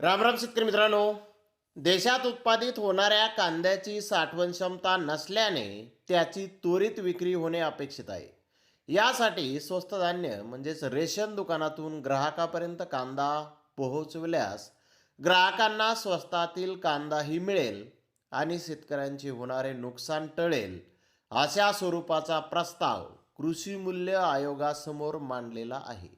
रामराम शेतकरी मित्रांनो. देशात उत्पादित होणाऱ्या कांद्याची साठवण क्षमता नसल्याने त्याची त्वरित विक्री होणे अपेक्षित आहे. यासाठी स्वस्त धान्य म्हणजेच रेशन दुकानातून ग्राहकापर्यंत कांदा पोहोचविल्यास ग्राहकांना स्वस्तातील कांदाही मिळेल आणि शेतकऱ्यांचे होणारे नुकसान टळेल अशा स्वरूपाचा प्रस्ताव कृषी मूल्य आयोगासमोर मांडलेला आहे.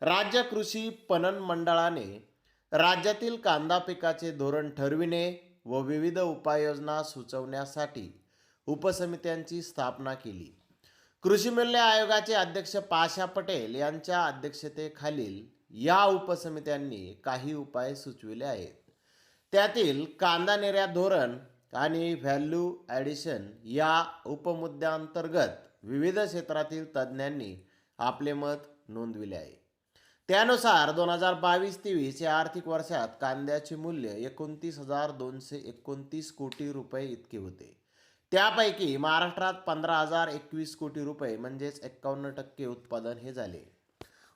राज्य कृषी पणन मंडळाने राज्यातील कांदा पिकाचे धोरण ठरविणे व विविध उपाययोजना सुचवण्यासाठी उपसमित्यांची स्थापना केली. कृषी मूल्य आयोगाचे अध्यक्ष पाशा पटेल यांच्या अध्यक्षतेखालील या उपसमित्यांनी काही उपाय सुचविले आहेत. त्यातील कांदा निर्यात धोरण आणि व्हॅल्यू ॲडिशन या उपमुद्द्यांतर्गत विविध क्षेत्रातील तज्ज्ञांनी आपले मत नोंदविले आहे. त्यानुसार दोन हजार बावीस तेवीस या आर्थिक वर्षात कांद्याचे मूल्य एकोणतीस हजार दोनशे एकोणतीस कोटी रुपये इतके होते. त्यापैकी महाराष्ट्रात पंधरा हजार एकवीस कोटी रुपये म्हणजेच एक्कावन्न टक्के उत्पादन हे झाले.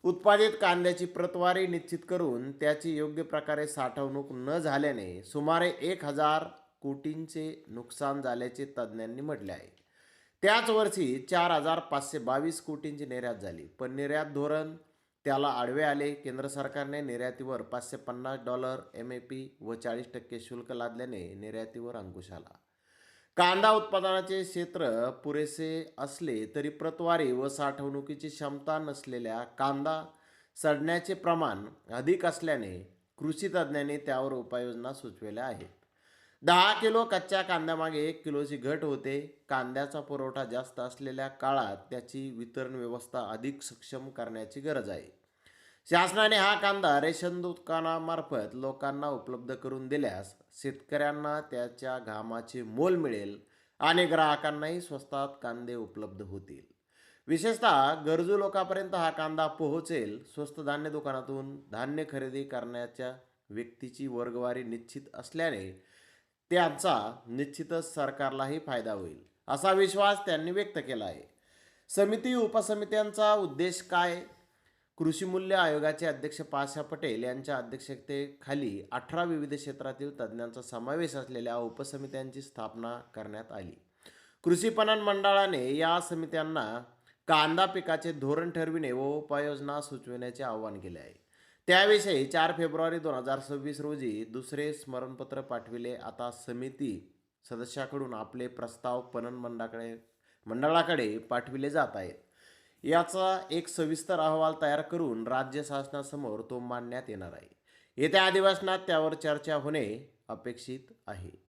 उत्पादित कांद्याची प्रतवारी निश्चित करून त्याची योग्य प्रकारे साठवणूक न झाल्याने सुमारे एक हजार कोटींचे नुकसान झाल्याचे तज्ज्ञांनी म्हटले आहे. त्याच वर्षी चार हजार पाचशे बावीस कोटींची निर्यात झाली. पण निर्यात धोरण त्याला आडवे आले. केंद्र सरकारने निर्यातीवर पाचशे पन्नास डॉलर एम ए पी व चाळीस टक्के शुल्क लादल्याने निर्यातीवर अंकुश आला. कांदा उत्पादनाचे क्षेत्र पुरेसे असले तरी प्रतवारी व साठवणुकीची क्षमता नसलेल्या कांदा सडण्याचे प्रमाण अधिक असल्याने कृषी तज्ज्ञांनी त्यावर उपाययोजना सुचवल्या आहेत. दहा किलो कच्च्या कांद्यामागे एक किलोची घट होते. कांद्याचा पुरवठा जास्त असलेल्या काळात त्याची वितरण व्यवस्था अधिक सक्षम करण्याची गरज आहे. शासनाने हा कांदा रेशन दुकानामार्फत लोकांना उपलब्ध करून दिल्यास शेतकऱ्यांना त्याच्या घामाचे मोल मिळेल आणि ग्राहकांनाही स्वस्तात कांदे उपलब्ध होतील. विशेषतः गरजू लोकांपर्यंत हा कांदा पोहोचेल स्वस्त धान्य दुकानातून धान्य खरेदी करण्याच्या व्यक्तीची वर्गवारी निश्चित असल्याने त्यांचा निश्चितच सरकारलाही फायदा होईल असा विश्वास त्यांनी व्यक्त केला आहे. समिती उपसमित्यांचा उद्देश काय? कृषी मूल्य आयोगाचे अध्यक्ष पाशा पटेल यांच्या अध्यक्षतेखाली अठरा विविध क्षेत्रातील तज्ज्ञांचा समावेश असलेल्या उपसमित्यांची स्थापना करण्यात आली. कृषी पणन मंडळाने या समित्यांना कांदा पिकाचे धोरण ठरविणे व उपाययोजना सुचविण्याचे आवाहन केले आहे. त्याविषयी चार फेब्रुवारी दोन हजार सव्वीस रोजी दुसरे स्मरणपत्र पाठविले. आता समिती सदस्याकडून आपले प्रस्ताव पणन मंडळाकडे मंडळाकडे पाठविले जात आहेत. याचा एक सविस्तर अहवाल तयार करून राज्य शासनासमोर तो मांडण्यात येणार आहे. येत्या अधिवेशनात त्यावर चर्चा होणे अपेक्षित आहे.